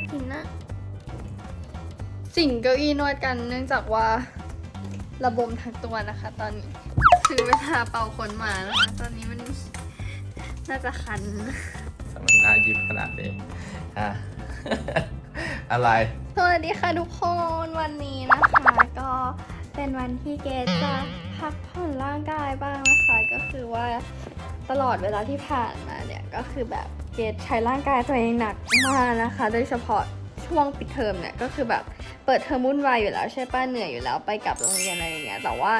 ากกินนะสิ่งเก้าอี้นวดกันเนื่องจากว่าระบมทั้งตัวนะคะ ตอนนี้คือเวลาเป่าขนหมานะคะตอนนี้มันน่าจะคันสมรรถนะยิบขนาดนี้อะ อะไร สวัสดีค่ะทุกคนวันนี้นะคะก็เป็นวันที่เกดจะพักผ่อนร่างกายบ้างนะคะ ก็คือว่าตลอดเวลาที่ผ่านมาเนี่ยก็คือแบบเกดใช้ร่างกายตัวเองหนักมากนะคะ โดยเฉพาะช่วงปิดเทอมเนี่ยก็คือแบบเปิดเทอมวุ่นวายอยู่แล้วใช่ป้ะเหนื่อยอยู่แล้วไปกลับโรงเรียนอะไรอย่างเงี้ยแต่ว่า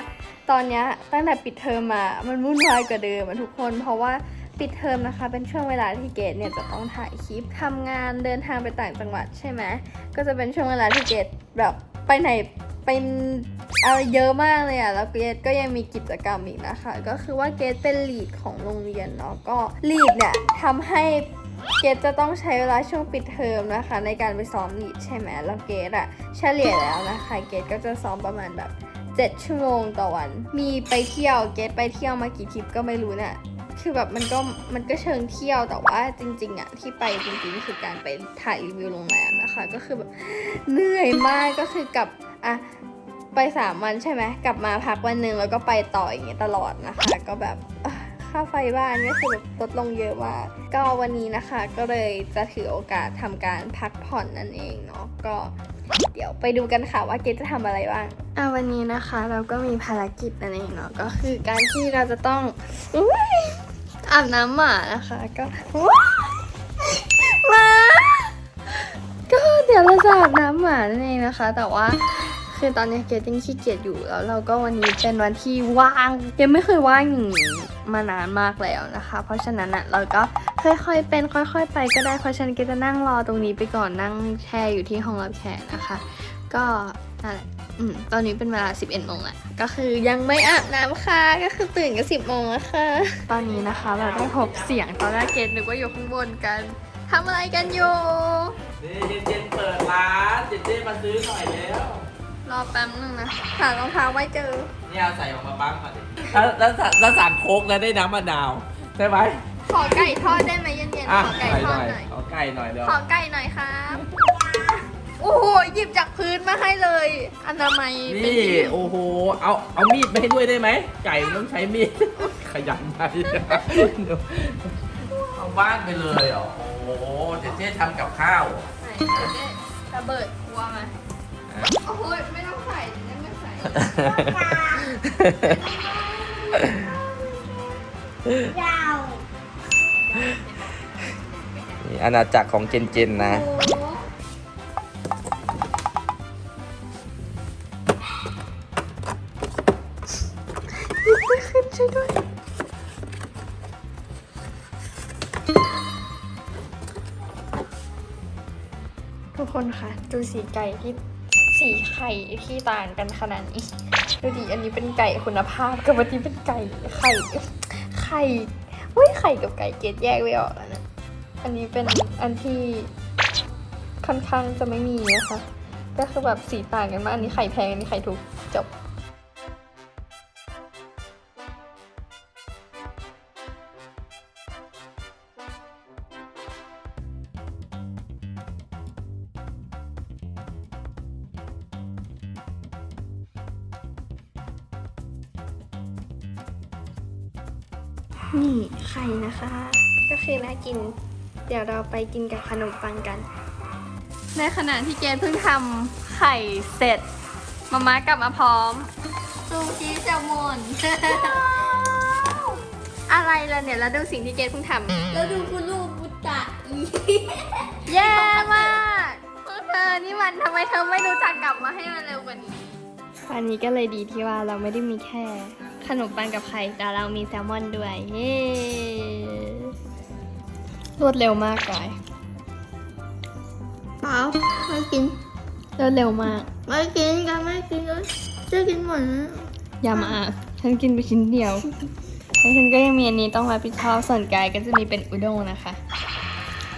ตอนเนี้ยตั้งแต่ปิดเทอมมามันวุ่นวายกว่าเดิมทุกคน เพราะว่าปิดเทอมนะคะ เป็นช่วงเวลาที่เกดเนี่ยจะต้องถ่ายคลิปทำงานเดินทางไปต่างจังหวัดใช่ไหมก็จะเป็นช่วงเวลาที่เกดแบบไปไหนเป็ นอะไรเยอะมากเลยอะแล้วเกดก็ยังมีกิจกรรมอีกนะคะ ก็คือว่าเกดเป็นลีดของโรงเรียนเนาะ ก็ลีดเนี่ยทำให้เกดจะต้องใช้เวลาช่วงปิดเทอมนะคะ ในการไปซ้อมลีดใช่ไหมแล้วเกดอะเฉลี่ยแล้วนะคะ เกดก็จะซ้อมประมาณแบบ 7 ชั่วโมงต่อวัน มีไปเที่ยว เกดไปเที่ยวมากี่ทริปก็ไม่รู้เนี่ยคือแบบมันก็มันก็เชิงเที่ยวแต่ว่าจริงๆอะที่ไปจริงๆคือการไปถ่ายรีวิวโรงแรมนะคะ ก็คือแบบเหนื่อยมากก็คือกับอะ ไปสามวันใช่ไหมกลับมาพักวันหนึ่งแล้วก็ไปต่ออย่างเงี้ยตลอดนะคะ ก็แบบค่าไฟบ้านก็คือลดลงเยอะมาก ก็วันนี้นะคะก็เลยจะถือโอกาสทำการพักผ่อนนั่นเองเนาะก็ เดี๋ยวไปดูกันค่ะว่าเกดจะทำอะไรบ้างอะวันนี้นะคะเราก็มีภารกิจนั่นเองเนาะก็คือการที่เราจะต้องอาบน้ำหมานะคะ ก็มาก็เดี๋ยวเราจะอาบน้ำหมานั่นเองนะคะ แต่ว่า คือตอนนี้เกดยังขี้เกียจอยู่แล้วเราก็วันนี้เป็นวันที่ว่างเกดไม่เคยว่างอย่างนี้มานานมากแล้วนะคะ เพราะฉะนั้นอะเราก็ค่อยๆเป็นค่อย ๆ ไปก็ได้เพราะฉะนั้นเกดจะนั่งรอตรงนี้ไปก่อนนั่งแช่อยู่ที่ห้องรับแขกนะคะ ก็นั่นแหละอืมตอนนี้เป็นเวลา 11โมงแหละก็คือยังไม่อาบน้ำค่ะ ก็คือตื่นกัน10โมงแล้วค่ะ ตอนนี้นะคะเราได้พบเสียงตอนแรกเกดนึกว่าอยู่ข้างบนกันทำอะไรกันอยู่ นี่เย็นๆเปิดร้านเจ๊มาซื้อหน่อยแล้ว รอแป๊บนึงนะหารองเท้าไว้เจอ นี่เอาใส่ออกมาบ้างก่อนดิแล้วแล้วแล้วสั่งโค้กแล้วได้น้ำมะนาวใช่ไหมขอไก่ทอดได้ไหมเย็นๆอะขอไก่ทอดหน่อย เอาไก่หน่อยเดี๋ยวขอไก่หน่อยครับโอ้โหหยิบจากพื้นมาให้เลย อนามัยเป็นนี่ที่โอ้โหเอาเอามีดมาให้ด้วยได้ไหมไก่มันต้องใช้มีด ขยันไปเดี๋ยวเอาบ้านไปเลยเหรอโอ้โหเจ๊เจ๊ทำกับข้าวเหรอไหนเดี๋ยวเนี่ยระเบิดครัวมา โอ้โหไม่ต้องใส่ไม่ต้องใส่นี่อาณาจักรของเจนเจนนะโอ้โหหยิบไม่ขึ้นช่วยด้วยทุกคนคะดูสีไก่ที่ สีไข่ที่ต่างกันขนาดนี้ดูดิอันนี้เป็นไก่คุณภาพกับอันนี้เป็นไก่ไข่ไข่เว้ยไข่กับไก่เกตแยกไม่ออกแล้วนะอันนี้เป็นอันที่ค่อนข้างจะไม่มีนะคะก็คือแบบสีต่างกันมากอันนี้ไข่แพงอันนี้ไข่ถูกจบ นี่ไข่นะคะ ก็คือน่ากิน เดี๋ยวเราไปกินกับขนมปังกัน ในขณะที่เกดเพิ่งทำไข่เสร็จ มาม่ากลับมาพร้อมซูชิแซลมอนอะไรล่ะเนี่ยแล้วดูสิ่งที่เกดเพิ่งทำแล้วดูคุณลูกบุตะอีแย่มากพวกเธอนี่มันทำไมเธอไม่รู้จักกลับมาให้มันเร็วกว่านี้อันนี้ก็เลยดีที่ว่าเราไม่ได้มีแค่ ขนมปังกับไข่แต่เรามีแซลมอนด้วยเย้รวดเร็วมากกายเปล่าไม่กินรวดเร็วมาก ไม่กินกันไม่กินเลยจะกินหมดนะอย่ามาอะฉันกินไปชิ้นเดียวแล้วฉันก็ยังมีอันนี้ต้องรับผิดชอบส่วนกายก็จะมีเป็นอุด้งนะคะ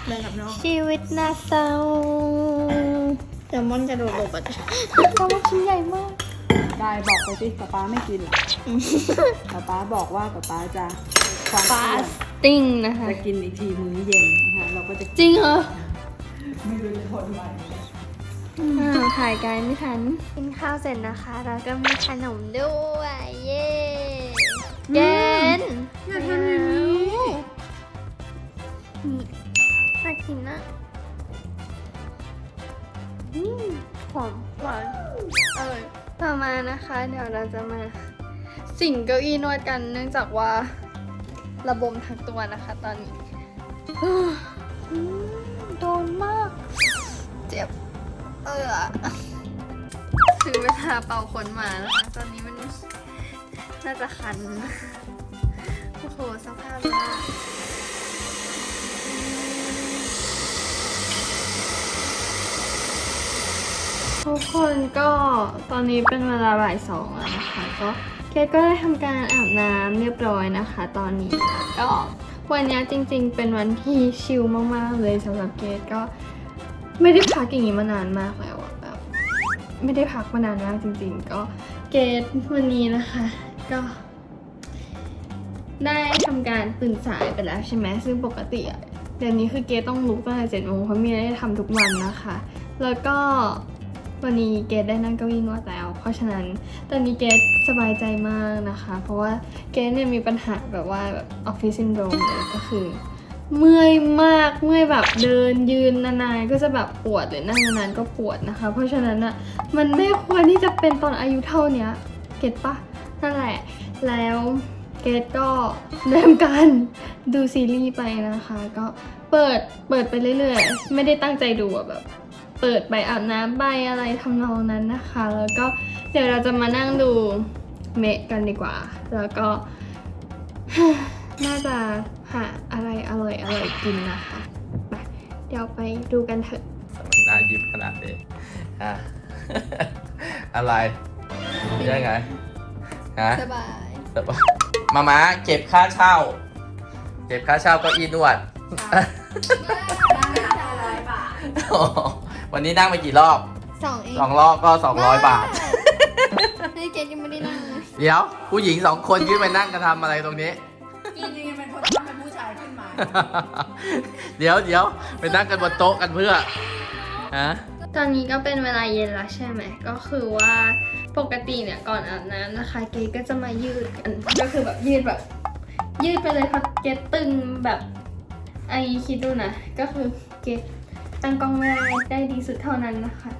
เดินกับน้องชีวิตน่าเศร้าแต่มอนกระโดดหลบอะเพราะว่าชิ้นใหญ่มาก กายบอกไปสิป๊าป๊าไม่กินเหรอป๊าป๊าบอกว่าป๊าป๊าจะความฟาเชื่อสติ้งนะคะ จะกินอีกทีมื้อเย็นนะคะเราก็จะจริงเหรอไม่รู้จะทนไหวอ้าวถ่ายไกลไม่ทัน กินข้าวเสร็จนะคะ แล้วก็มีขนมด้วย เย้เย็นอย่าทำอย่างนี้นี่น่ากินนะอืมหอมหวานอร่อยต่อ มานะคะ เดี๋ยวเราจะมาสิ่งเก้าอี้นวดกัน เนื่องจากว่าระบมทั้งตัวนะคะตอนนี้โดนมาก เจ็บ เออคือเวลาเป่าขนหมานะคะ ตอนนี้มันน่าจะคัน โอ้โหสภาพเลยอะ ทุกคนก็ตอนนี้เป็นเวลาบ่ายสองแล้วนะคะ ก็เกดก็ได้ทำการอาบน้ำเรียบร้อยนะคะ ตอนนี้ก็วันนี้จริงๆ เป็นวันที่ชิลมากๆเลยสำหรับเกดก็ไม่ได้พักอย่างนี้มานานมากแล้วอะแบบไม่ได้พักมานานมากจริง ๆ ก็เกตวันนี้นะคะ ก็ ได้ทำการตื่นสายไปแล้วใช่ไหมซึ่งปกติอะเดี๋ยวนี้คือเกตต้องลุกตั้งแต่เจ็ดโมงเพราะมีอะได้ทำทุกวันนะคะ แล้วก็ วันนี้เกตได้นั่งเก้าอี้นวดแล้ว เพราะฉะนั้นตอนนี้เกตสบายใจมากนะคะ เพราะว่าเกตเนี่ยมีปัญหาแบบว่าแบบออฟฟิศซินโดรมเลยก็คือ เมื่อยมากเมื่อยแบบเดินยืนนานๆก็จะแบบปวดหรือนั่งนานๆก็ปวดนะคะ เพราะฉะนั้นอะมันไม่ควรที่จะเป็นตอนอายุเท่าเนี้ยเก็ตปะนั่นแหละแล้วเกตก็ได้ทำการดูซีรีส์ไปนะคะ ก็เปิดเปิดไปเรื่อยๆ ไม่ได้ตั้งใจดูแบบ เปิดไปอาบน้ำไปอะไรทำนองนั้นนะคะ แล้วก็เดี๋ยวเราจะมานั่งดูเมะกันดีกว่า แล้วก็น่าจะหาอะไรอร่อยอร่อยกินนะคะไปเดี๋ยวไปดูกันเถอะสมันน่ายิ้มขนาดนี้ฮะอะไรยังไงฮะสบายสบายมาม้าเก็บค่าเช่า เก็บค่าเช่าเก็อีนวดโอ้โห วันนี้นั่งไปกี่รอบสองเองสองรอบก็สองร้อยบาทนี่เกดยังไม่ได้นั่งเลยเดี๋ยว ผู้หญิงสองคนขึ้นไปนั่งกันทำอะไรตรงนี้ จริงๆเป็นคนต้องเป็นผู้ชายขึ้นมา เดี๋ยวเดี๋ยวไปนั่งกันบนโต๊ะกันเพื่อฮะตอนนี้ก็เป็นเวลาเย็นแล้วใช่ไหม ก็คือว่าปกติเนี่ยก่อนอาบน้ำนะคะ เกดก็จะมายืดกัน ก็คือแบบยืดแบบ ยืดไปเลยเพราะเกดตึงแบบไอคิดดูนะ ก็คือเกด ตั้งกล้องไม่ได้ได้ดีสุดเท่านั้นนะคะ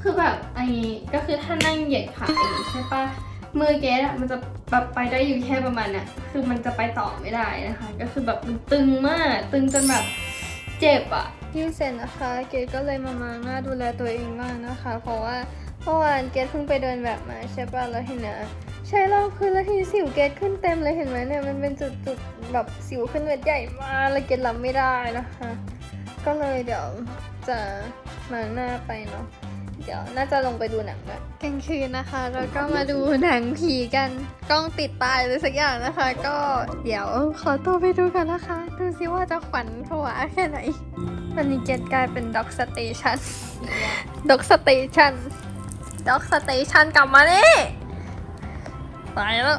คือแบบไอ้ก็คือถ้านั่งเหยียดขาอย่างนี้ใช่ปะมือเกดอะมันจะแบบไปได้อยู่แค่ประมาณน่ะคือมันจะไปต่อไม่ได้นะคะ ก็คือแบบมันตึงมากตึงจนแบบเจ็บอะยืดเสร็จนะคะ เกดก็เลยมามาหน้าดูแลตัวเองมากนะคะ เพราะว่าเมื่อวานเกดเพิ่งไปเดินแบบมาใช่ปะแล้วเห็นนะใช้รองพื้นแล้วทีสิวเกดขึ้นเต็มเลยเห็นไหมเนี่ยมันเป็นจุดๆแบบสิวขึ้นเม็ดใหญ่มากแล้วเกดรับไม่ได้นะคะ ก็เลยเดี๋ยวจะมาหน้าไปเนาะเดี๋ยวน่าจะลงไปดูหนังแบบกลางคืนนะคะ แล้วก็มาดูหนังผีกันกล้องติดตายเลยสักอย่างนะคะ ก็เดี๋ยวขอตัวไปดูกันนะคะ ดูซิว่าจะขวัญผวาแค่ไหนวันนี้เกตกลายเป็นด็อกสเตชันด็อกสเตชันด็อกสเตชันกลับมานี่ไปแล้ว